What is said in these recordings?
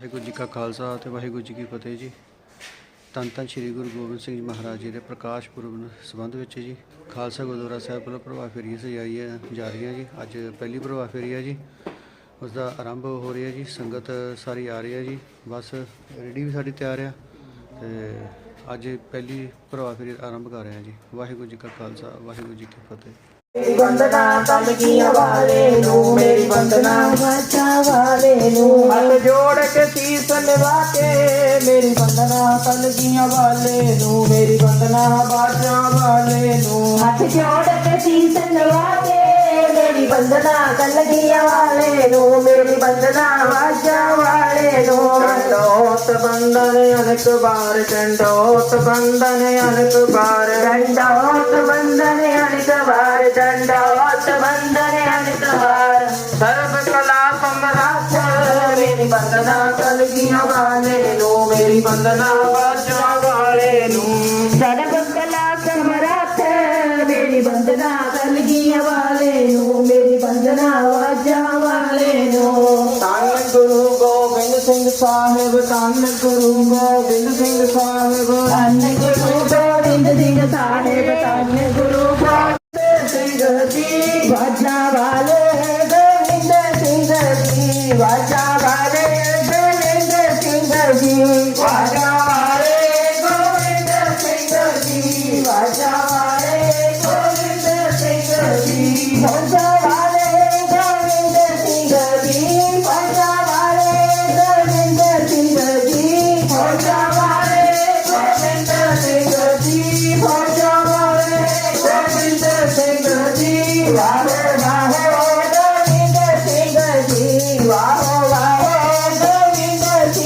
ਵਾਹਿਗੁਰੂ ਜੀ ਕਾ ਖਾਲਸਾ ਤੇ ਵਾਹਿਗੁਰੂ ਜੀ ਕੀ ਫਤਿਹ ਜੀ। ਧੰਨ ਧੰਨ ਸ੍ਰੀ ਗੁਰੂ ਗੋਬਿੰਦ ਸਿੰਘ ਜੀ ਮਹਾਰਾਜ ਜੀ ਦੇ ਪ੍ਰਕਾਸ਼ ਪੁਰਬ ਨੂੰ ਸੰਬੰਧ ਵਿੱਚ ਜੀ। ਖਾਲਸਾ ਗੁਰਦੁਆਰਾ ਸਾਹਿਬ ਵੱਲੋਂ ਪ੍ਰਭਾਤ ਫੇਰੀ ਸਜਾਈ ਹੈ ਜਾ ਰਹੀ ਹੈ ਜੀ। ਅੱਜ ਪਹਿਲੀ ਪ੍ਰਭਾਤ ਫੇਰੀ ਹੈ ਜੀ। ਉਸ ਦਾ ਆਰੰਭ ਹੋ ਰਿਹਾ ਜੀ। ਸੰਗਤ ਸਾਰੀ ਆ ਰਹੀ ਹੈ ਜੀ। ਬਸ ਰੈਡੀ ਵੀ ਸਾਡੀ ਤਿਆਰ ਆ ਤੇ ਅੱਜ ਪਹਿਲੀ ਪ੍ਰਭਾਤ ਫੇਰੀ ਆਰੰਭ ਕਰ ਰਹੇ ਹਾਂ ਜੀ। ਵਾਹਿਗੁਰੂ ਜੀ ਕਾ ਖਾਲਸਾ, ਵਾਹਿਗੁਰੂ ਜੀ ਕੀ ਫਤਿਹ। मेरी वंदना तब किया वाले नू मेरी वंदना बचा वाले नू हाथ जोड़ के तीसन वाके मेरी वंदना तल किया वाले नू मेरी वंदना बचा वाले नू हाथ जोड़ के तीसन वाके मेरी वंदना तल किया वाले नू मेरी वंदना बचा वाले नू ಬಂದನೆ ಅನಕು ಬಾರ ದಂಡೋತ ಬಂದನೆ ಅನಕು ಬಾರ ದಂಡೋತ ಬಂದನೆ ಅನಕ ಬಾರ ದಂಡೋತ ಬಂದನೆ ಅನಕ ಬಾರ ಸರ್ವ ಕಲಾ ಸಮರಾತ ಮೇರಿ ವಂದನಾ ಕಲಗಿಯ ವಾಲೆ ನೋ ಮೇರಿ ವಂದನಾ ವಾಜಾ ವಾಲೆ ನೋ ಸರ್ವ ಕಲಾ ಸಮ ਸਾਹਿਬ ਧੰਨ ਗੁਰੂ ਗੋਬਿੰਦ ਸਿੰਘ ਸਾਹਿਬ। ਧੰਨ ਗੁਰੂ ਗੋਬਿੰਦ ਸਿੰਘ ਸਾਹਿਬ ਧੰਨ ਗੁਰੂ ਗੋਬਿੰਦ ਸਿੰਘ ਜੀ। ਵਾਜਾ ਵਾਲੇ ਗੋਬਿੰਦ ਸਿੰਘ ਜੀ ਵਾਜਾ ਵਾਲੇ ਗੋਬਿੰਦ ਸਿੰਘ ਜੀ। ਵਾਜਾ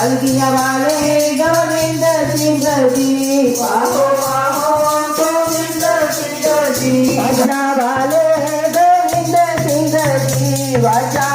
கல்கிய வாழே கோவிந்த சிங்கஜி வாஹோ வாஹோ கோவிந்த சிங்கஜி வஜா வாழே கோவிந்த சிங்கஜி வஜா